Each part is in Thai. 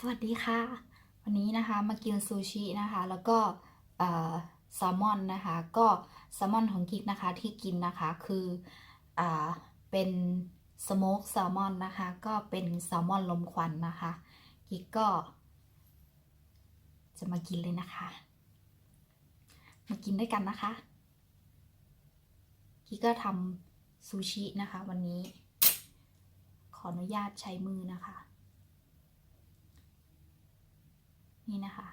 สวัสดีค่ะ วันนี้นะคะมากินซูชินะคะ แล้วก็แซลมอนนะคะ ก็แซลมอนของกิ๊กนะคะที่กินนะคะคืออเป็นสโมกแซลมอนนะคะ ก็เป็นแซลมอนลมควันนะคะ กิ๊กก็ จะมากินเลยนะคะ มากินด้วยกันนะคะ กิ๊กก็ทำซูชินะคะ วันนี้ ขออนุญาตใช้มือนะคะ นี่นะคะ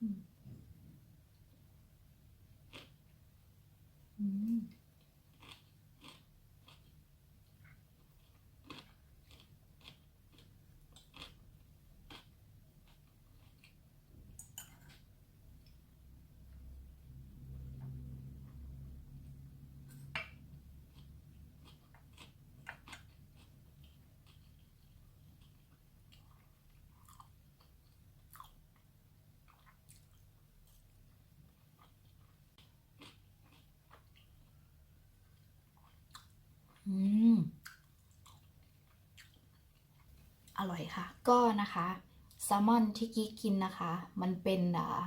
อืมอืม อืม อร่อยค่ะ ก็นะคะแซลมอนที่กิ๊กกินนะคะ มันเป็นอ่า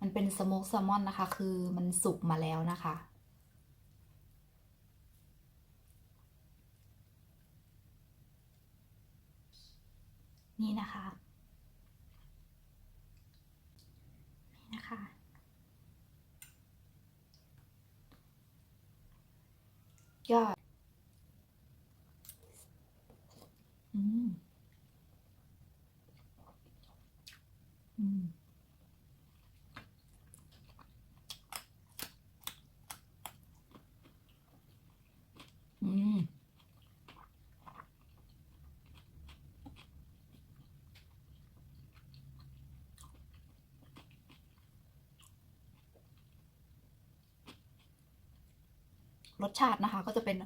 มันเป็นสโมกแซลมอนนะคะ คือมันสุกมาแล้วนะคะ นี่นะคะ นี่นะคะ ยอด อืม อืม อืม รสชาตินะคะ ก็จะเป็น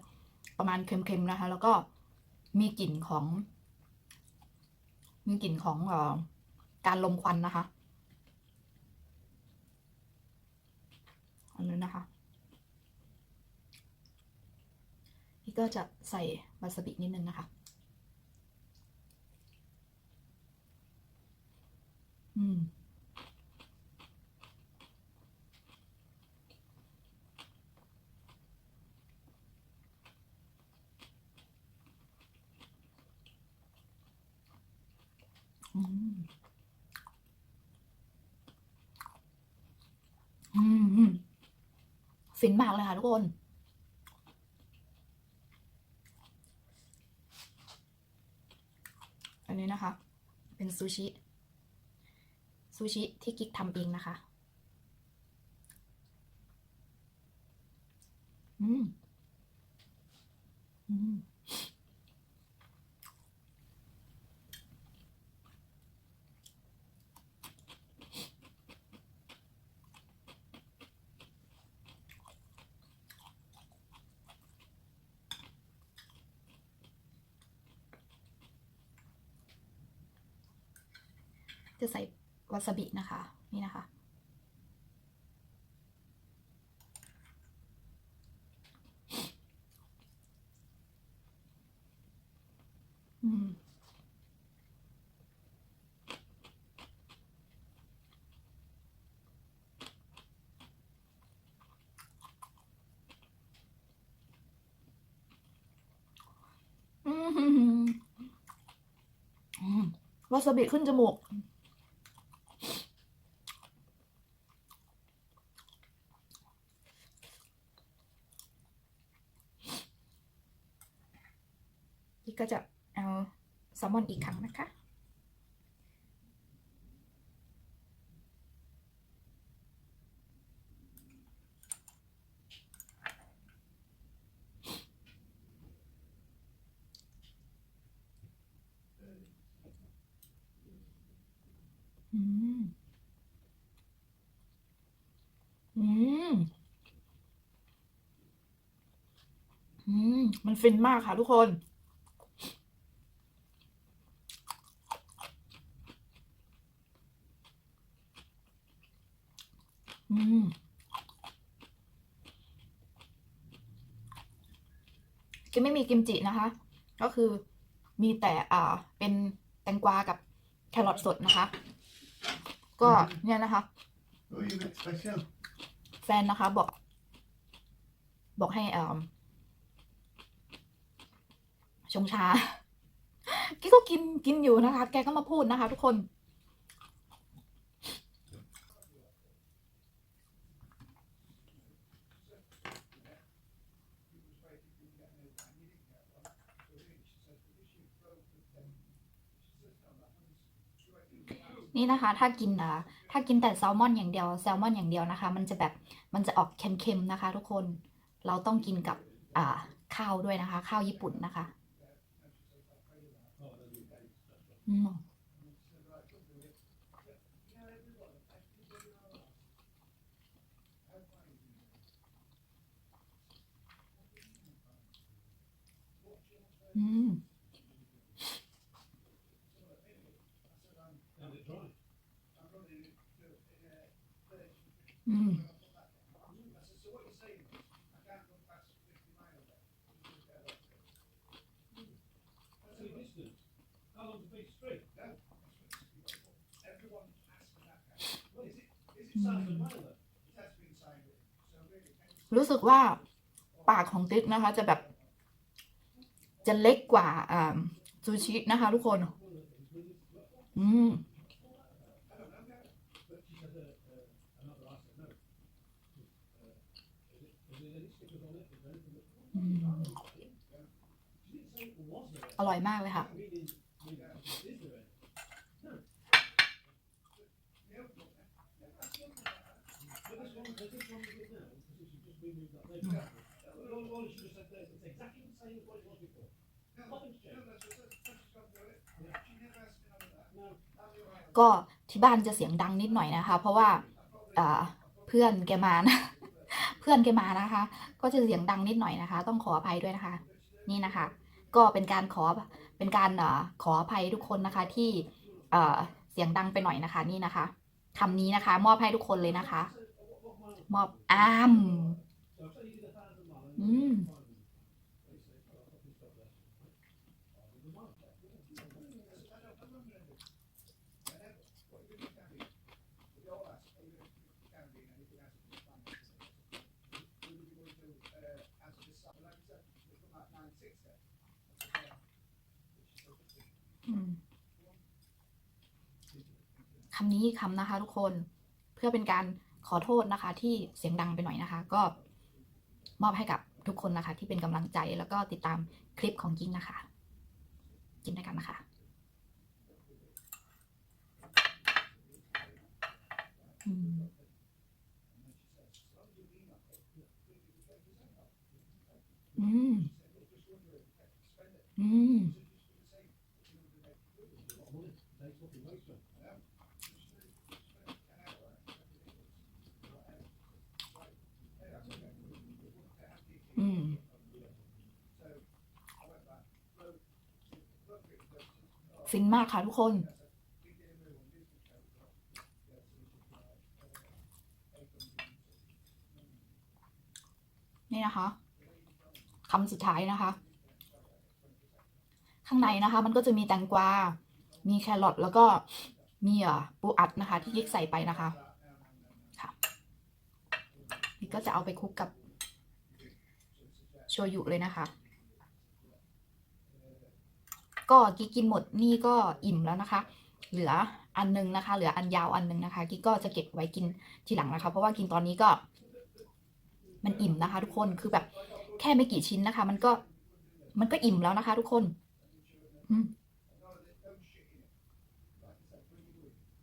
ประมาณเค็มๆนะคะ แล้วก็มีกลิ่นของ มีกลิ่นของออการลมควันนะคะอันนี้นะคะนี่ก็จะใส่วาซาบินิดนึงนะคะ อืม อืม อืมอืม ฟินมากเลยค่ะทุกคน อันนี้นะคะ เป็นซูชิ ซูชิที่กิ๊กทำเองนะคะ อืม อืม จะใส่วาซาบินะคะ นี่นะคะ อืมอืมวาซาบิขึ้นจมูก ก็จะเอาแซลมอนอีกครั้งนะคะ อืม อืม อืม มันฟินมากค่ะทุกคน อืมจะไม่มีกิมจินะคะ ก็คือมีแต่อ่าเป็นแตงกวากับแครอทสดนะคะ ก็เนี่ยนะคะ What are you a bit special? แฟนนะคะบอก บอกให้เอ่อชงชาแกก็กินกินอยู่นะคะ แกก็มาพูดนะคะ ทุกคน นี่นะคะ ถ้ากินอะถ้ากินแต่แซลมอนอย่างเดียวแซลมอนอย่างเดียวนะคะ มันจะแบบมันจะออกเค็มๆนะคะ ทุกคนเราต้องกินกับอ่าข้าวด้วยนะคะ ข้าวญี่ปุ่นนะคะอืมอืมอืม รู้สึกว่าปากของติ๊กนะคะ จะแบบ จะเล็กกว่าอ่าซูชินะคะ ทุกคน อืมอืมอร่อยมากเลยค่ะ ก็ที่บ้านจะเสียงดังนิดหน่อยนะคะ เพราะว่าเพื่อนแกมานะ เพื่อนแกมานะคะ ก็จะเสียงดังนิดหน่อยนะคะ ต้องขออภัยด้วยนะคะ นี่นะคะ ก็เป็นการขอเป็นการอขออภัยทุกคนนะคะที่เอเสียงดังไปหน่อยนะคะ นี่นะคะคำนี้นะคะ มอบให้ทุกคนเลยนะคะ มอบอ้ามอืม อืมคำนี้คำนะคะทุกคนเพื่อเป็นการขอโทษนะคะ ที่เสียงดังไปหน่อยนะคะ ก็มอบให้กับทุกคนนะคะ ที่เป็นกำลังใจแล้วก็ติดตามคลิปของกิ้งนะคะ กินด้วยกันนะคะอืมอืมอืม อืม ฟินมากค่ะทุกคน นี่นะคะคำสุดท้ายนะคะ ข้างในนะคะ มันก็จะมีแตงกวา มีแครอทแล้วก็มีอะปูอัดนะคะ ที่ยิกใส่ไปนะคะค่ะนี่ก็จะเอาไปคลุกกับโชยุเลยนะคะ ก็กิ๊กกินหมดนี่ก็อิ่มแล้วนะคะ เหลืออันนึงนะคะ เหลืออันยาวอันนึงนะคะ กิ๊กก็จะเก็บไว้กินทีหลังนะคะ เพราะว่ากินตอนนี้ก็ มันอิ่มนะคะ ทุกคนคือแบบแค่ไม่กี่ชิ้นนะคะ มันก็มันก็อิ่มแล้วนะคะ ทุกคน อืม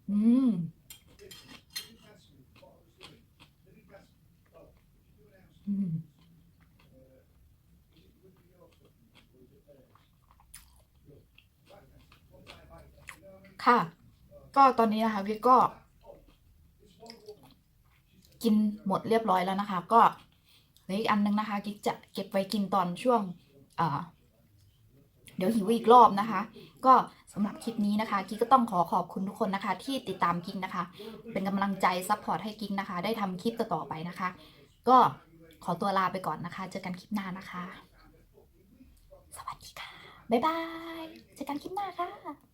อืมอืม ค่ะ ก็ตอนนี้นะคะพี่ก็ กินหมดเรียบร้อยแล้วนะคะ ก็เหลืออีกอันนึงนะคะ กิ๊กจะเก็บไว้กินตอนช่วงอ่าเดี๋ยวหิวอีกรอบนะคะ ก็สำหรับคลิปนี้นะคะ กิ๊กก็ต้องขอขอบคุณทุกคนนะคะ ที่ติดตามกิ๊กนะคะ เป็นกำลังใจซัพพอร์ตให้กิ๊กนะคะ ได้ทำคลิปต่อๆไปนะคะ ก็ขอตัวลาไปก่อนนะคะ เจอกันคลิปหน้านะคะ สวัสดีค่ะ บ๊ายบาย เจอกันคลิปหน้าค่ะ